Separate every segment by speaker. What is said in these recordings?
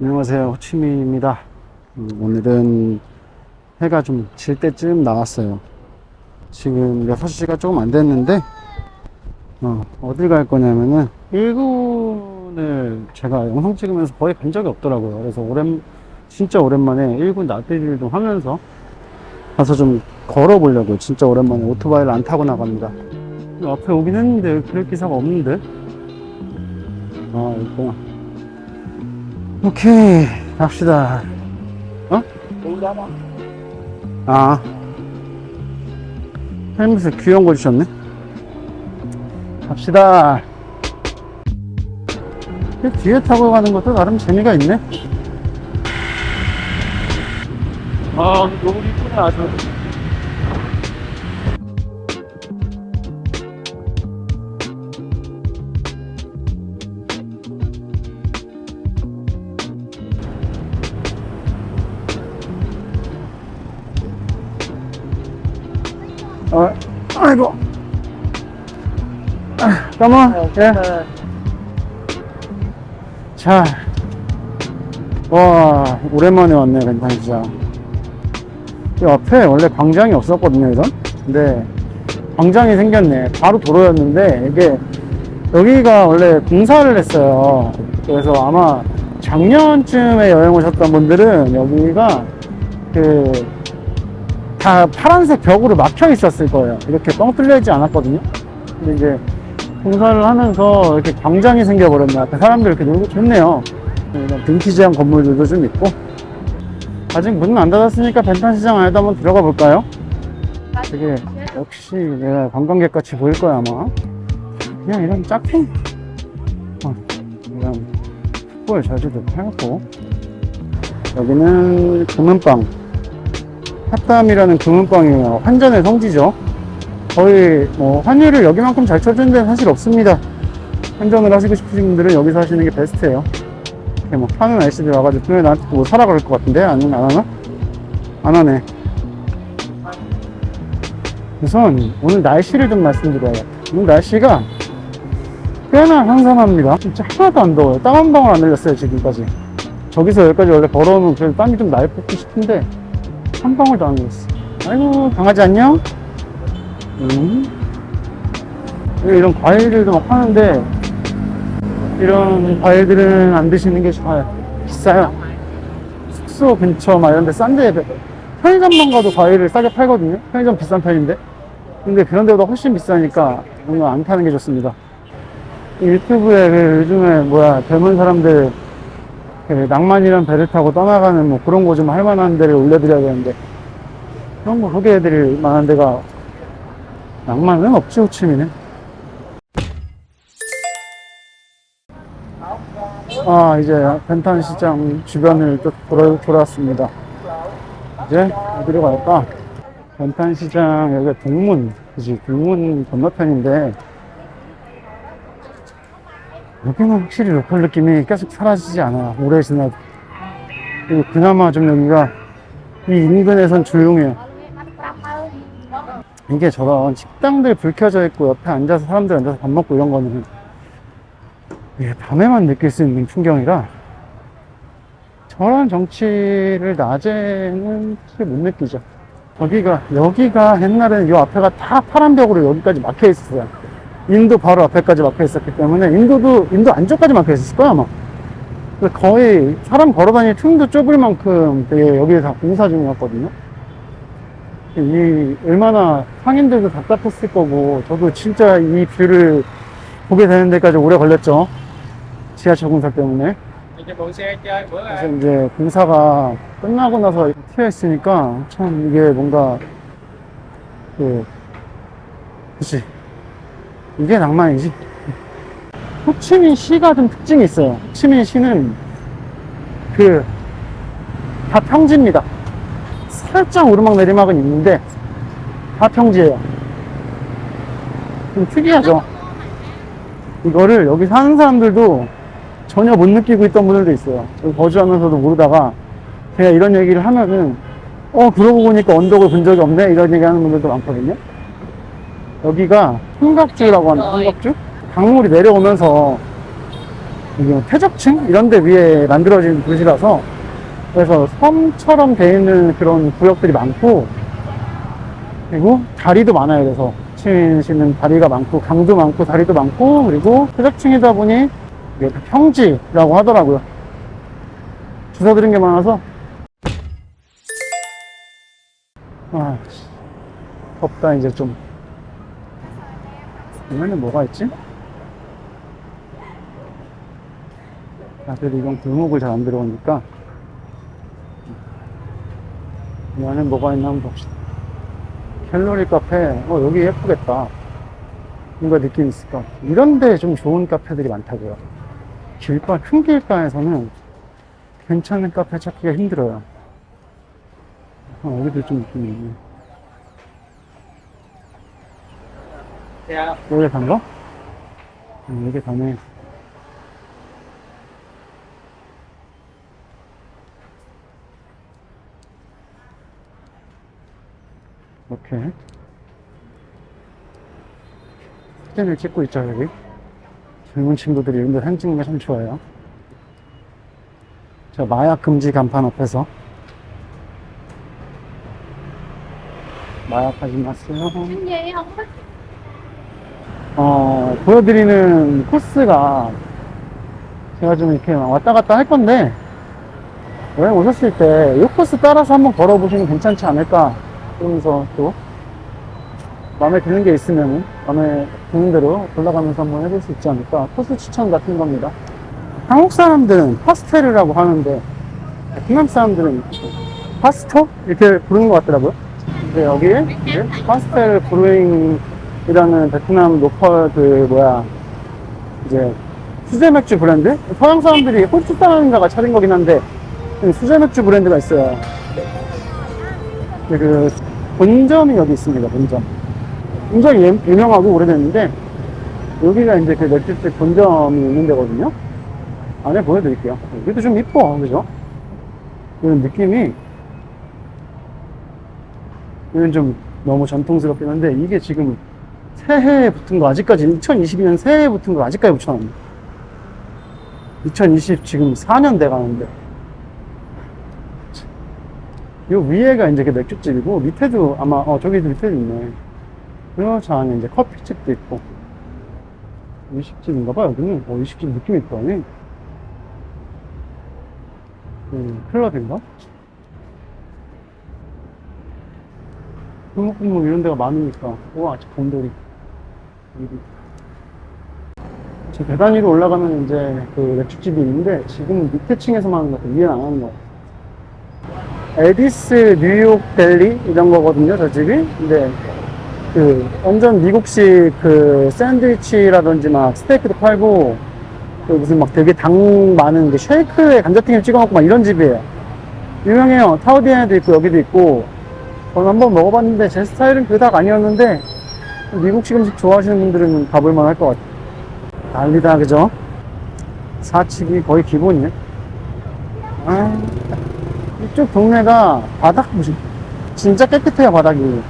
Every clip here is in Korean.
Speaker 1: 안녕하세요. 호치민입니다. 음, 오늘은 해가 좀 질 때쯤 나왔어요. 지금 6시가 조금 안 됐는데, 어, 어딜 갈 거냐면은, 일군을 제가 영상 찍으면서 거의 간 적이 없더라고요. 그래서 오랜, 진짜 오랜만에 일군 나들이를 좀 하면서 가서 좀 걸어 보려고요. 진짜 오랜만에 오토바이를 안 타고 나갑니다. 앞에 오긴 했는데, 그럴 기사가 없는데? 아, 있구나. 오케이 갑시다. 어? 아. 헬멧에 귀여운 거 주셨네. 갑시다. 이 뒤에 타고 가는 것도 나름 재미가 있네. 아 너무 이쁘네 아주 아이고. 아, 까만, 예. 자. 와, 오랜만에 왔네, 렌탄시장. 이 앞에 원래 광장이 없었거든요, 이런. 근데, 광장이 생겼네. 바로 도로였는데, 이게, 여기가 원래 공사를 했어요. 그래서 아마 작년쯤에 여행 오셨던 분들은 여기가 그, 다 파란색 벽으로 막혀 있었을 거예요. 이렇게 뻥 뚫려 있지 않았거든요. 근데 이제 공사를 하면서 이렇게 광장이 생겨버렸네. 앞에 사람들 이렇게 놀고 좋네요. 빈티지한 건물들도 좀 있고. 아직 문은 안 닫았으니까 벤탄 시장 안에도 한번 들어가 볼까요? 되게 역시 내가 관광객 같이 보일 거야 아마. 그냥 이런 짝퉁. 어, 이런 풋볼 저지도 팔고. 여기는 금은빵. 핫담이라는 금은빵이에요. 환전의 성지죠. 거의 뭐 환율을 여기만큼 잘 쳐주는 데는 사실 없습니다. 환전을 하시고 싶으신 분들은 여기서 하시는 게 베스트예요. 이렇게 뭐 파는 아저씨들 와가지고 분명히 나한테 뭐 사라 그럴 것 같은데 아니면 안 하나? 안 하네. 우선 오늘 날씨를 좀 말씀드려요. 오늘 날씨가 꽤나 한산합니다. 진짜 하나도 안 더워요. 땀 한 방울 안 흘렸어요 지금까지. 저기서 여기까지 원래 걸어오면 그래도 땀이 좀 날 뽑고 싶은데 한 방울도 안 흘렸어. 아이고 강아지 안녕? 음. 이런 과일들도 막 파는데 이런 과일들은 안 드시는 게 좋아요. 비싸요. 숙소 근처 막 이런 데 싼데 편의점만 가도 과일을 싸게 팔거든요. 편의점 비싼 편인데. 근데 그런 데보다 훨씬 비싸니까 오늘 안 타는 게 좋습니다. 유튜브에 그 요즘에 뭐야 젊은 사람들 그 낭만이란 배를 타고 떠나가는 뭐 그런 거 좀 할 만한 데를 올려드려야 되는데 그런 거 소개해드릴 만한 데가 낭만은 없지 호치민은. 아 이제 벤탄 시장 주변을 또 돌아, 돌아왔습니다. 이제 어디로 갈까? 벤탄 시장 여기가 동문 그지? 동문 건너편인데 여기는 확실히 로컬 느낌이 계속 사라지지 않아요 오래 지나도 그리고 그나마 좀 여기가 이 인근에선 조용해요 이게 저런 식당들 불 켜져 있고 옆에 앉아서 사람들 앉아서 밥 먹고 이런 거는 이게 밤에만 느낄 수 있는 풍경이라 저런 정치를 낮에는 잘못 느끼죠. 여기가 여기가 옛날에는 이 앞에가 다 파란 벽으로 여기까지 막혀 있었어요. 인도 바로 앞에까지 막혀 있었기 때문에 인도도 인도 안쪽까지 막혀 있었을 거야 아마. 거의 사람 걸어다니는 틈도 좁을 만큼 되게 여기 다 공사 중이었거든요. 이 얼마나 상인들도 답답했을 거고 저도 진짜 이 뷰를 보게 되는 데까지 오래 걸렸죠 지하철 공사 때문에
Speaker 2: xe chơi bữa
Speaker 1: 그래서 이제 공사가 끝나고 나서 튀어 있으니까 참 이게 뭔가 그 그치 이게 낭만이지 호치민 시가 좀 특징이 있어요 호치민 시는 그 다 평지입니다 살짝 오르막 내리막은 있는데 다 평지예요. 좀 특이하죠. 이거를 여기 사는 사람들도 전혀 못 느끼고 있던 분들도 있어요. 여기 거주하면서도 모르다가 제가 이런 얘기를 하면은 어 그러고 보니까 언덕을 본 적이 없네 이런 얘기 하는 분들도 많거든요. 여기가 삼각주라고 하는 삼각주? 강물이 내려오면서 이게 퇴적층? 이런 데 위에 만들어진 도시라서 그래서 섬처럼 돼 있는 그런 구역들이 많고 그리고 다리도 많아요. 그래서 치시는 다리가 많고 강도 많고 다리도 많고 그리고 퇴적층이다 보니 이게 다 평지라고 하더라고요. 주워 들은 게 많아서. 아 씨. 덥다 이제 좀 보면은 뭐가 있지? 다들 이런 골목을 잘 안 들어오니까. 이 안에 뭐가 있나 한번 봅시다. 갤러리 카페. 어 여기 예쁘겠다. 뭔가 느낌 있을 것 같아. 이런데 좀 좋은 카페들이 많다고요. 길가 큰 길가에서는 괜찮은 카페 찾기가 힘들어요. 어, 여기도 좀 느낌이 있네
Speaker 2: Dạ.
Speaker 1: 여기 간가? 음, 여기 가네. 이렇게. 사진을 찍고 있죠, 여기. 젊은 친구들이 이런 데 사진 찍는 게 참 좋아요. 저 마약 금지 간판 앞에서. 마약 하지 마세요.
Speaker 3: Có
Speaker 1: 어, 보여드리는 코스가 제가 좀 이렇게 왔다 갔다 할 건데, 여행 오셨을 때 이 코스 따라서 한번 걸어보시면 괜찮지 않을까 그러면서 또 마음에 드는 게 있으면 마음에 드는 대로 골라가면서 한번 해볼 수 있지 않을까 코스 추천 같은 겁니다. 한국 사람들은 파스텔이라고 하는데 베트남 사람들은 파스토? 이렇게 부르는 것 같더라고요. 근데 여기 이제 파스텔 브루잉 이라는 베트남 로컬 그 뭐야 이제 수제 맥주 브랜드? 서양 사람들이 호주 사람인가가 차린 거긴 한데 수제 맥주 브랜드가 있어요. 근데 그 본점이 여기 있습니다. 본점. 굉장히 유- 유명하고 오래됐는데 여기가 이제 그 맥주집 본점이 있는 데거든요. 안에 보여드릴게요. 여기도 좀 이뻐, 그죠? 이런 느낌이 이건 좀 너무 전통스럽긴 한데 이게 지금 새해에 붙은 거 아직까지 2022년 새해에 붙은 거 아직까지 붙여놨네 2020 지금 4년 돼 가는데. 요 위에가 이제 그 맥주집이고 밑에도 아마 어 저기도 밑에도 있네. 그리고 저 안에 이제 커피집도 있고. 일식집인가 봐 여기는. 어 일식집 느낌이 있다네 음, 클럽인가? 골목골목 이런 데가 많으니까. 우와 저 곰돌이 여기. 저 계단 위로 올라가면 이제 그 맥주집이 있는데 지금 밑에 층에서만 하는 것 같아요 위에는 안 하는 것 같아요. 에디스 뉴욕 델리 이런 거거든요 저 집이. 근데 그 완전 미국식 그 샌드위치라든지 막 스테이크도 팔고 그 무슨 막 되게 당 많은 그 쉐이크에 감자튀김 찍어 먹고 막 이런 집이에요. 유명해요. 타우디안에도 있고 여기도 있고. 저는 한번 먹어봤는데 제 스타일은 그닥 아니었는데 미국식 음식 좋아하시는 분들은 가볼만 할 것 같아요. 난리다 그죠? 사측이 거의 기본이네. 아, 이쪽 동네가 바닥 무슨 진짜 깨끗해요 바닥이.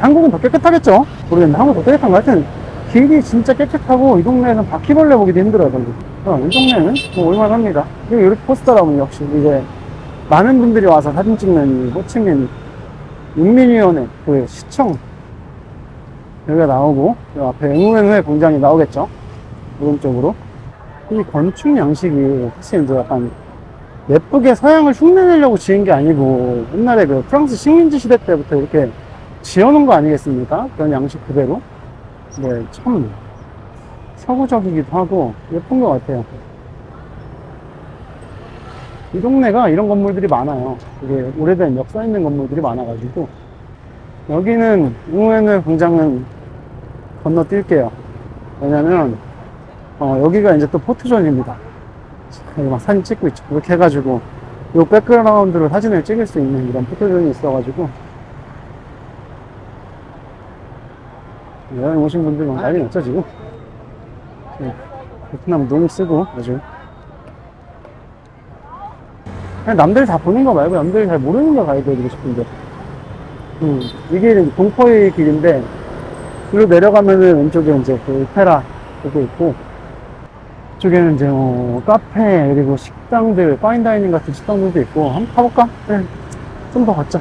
Speaker 1: 한국은 더 깨끗하겠죠? 모르겠는데 한국 더 깨끗한 것 같은 길이 진짜 깨끗하고 이 동네에는 바퀴벌레 보기도 힘들어요 근데. 어, 이 동네는 뭐 올만합니다. 그리고 이렇게 포스터라면 역시 이제 많은 분들이 와서 사진 찍는 이 호치민 인민위원회 그 시청 여기가 나오고 요 앞에 응우회 공장이 나오겠죠? 오른쪽으로. 이 건축 양식이 사실 약간 예쁘게 서양을 흉내내려고 지은 게 아니고 옛날에 그 프랑스 식민지 시대 때부터 이렇게 지어놓은 거 아니겠습니까? 그런 양식 그대로. 네, 참 서구적이기도 하고 예쁜 것 같아요. 이 동네가 이런 건물들이 많아요. 되게 오래된 역사 있는 건물들이 많아가지고 여기는 우에는 공장은 건너뛸게요. 왜냐면 어, 여기가 이제 또 포토존입니다. 여기 막 사진 찍고 있죠. 이렇게 해가지고 요 백그라운드로 사진을 찍을 수 있는 이런 포토존이 있어가지고 여행 오신 분들 막 난리 났죠 지금. 네, 베트남 눈 쓰고 아주 그냥 남들 다 보는 거 말고 남들이 잘 모르는 거 가이드해주고 싶은데 음, 이 길은 동포의 길인데 뒤로 내려가면은 왼쪽에 이제 그 오페라 그게 있고 이쪽에는 이제 뭐 카페 그리고 식당들 파인다이닝 같은 식당들도 있고 한번 가볼까? 그래 좀더 걷자